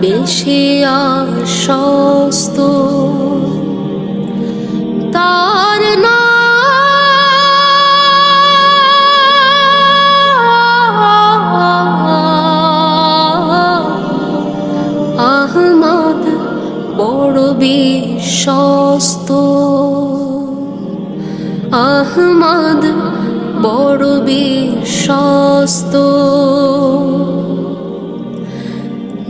বেশি আশ্বস্ত তার নাম আহমদ বড় বিশ্বস্ত। আহমদ বড় বিশ্বস্ত।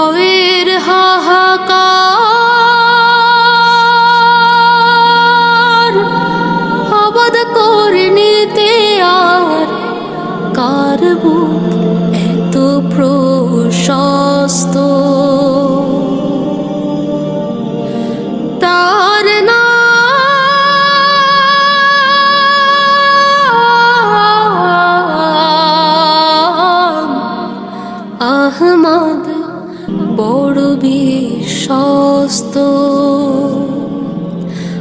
হৃদয়ের হাহাকার। আবাদ করে নিতে আর কার বুক এত প্রশস্ত?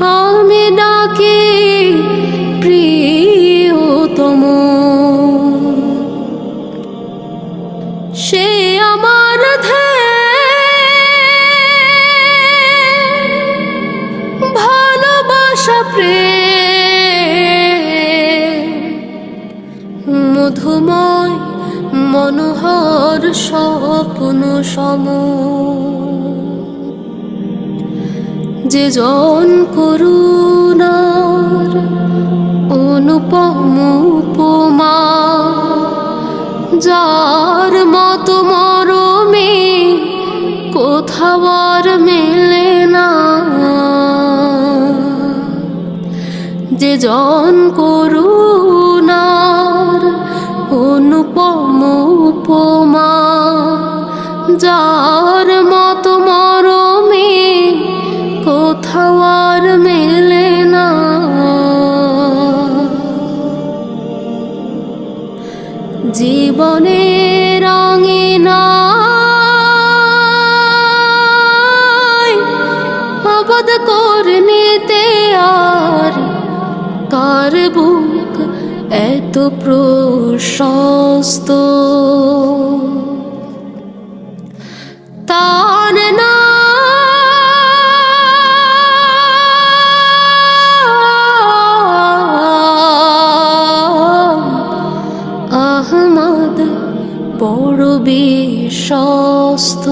আমি ডাকি প্রিয়তম। সে আমার ভালোবাসা প্রেম মধুময় মনোহর স্বপ্ন সম যে জন করুণার অনুপম উপমা, যার মতো মরমে কোথাও আর মেলে না। যে জন করুণার অনুপম উপমা, যার মতো কোথাও আর মেলে না। জীবনে রঙিনা আবাদ করে নিতে আর কার বুক এত প্রশস্ত? তার বিশ্বস্ত।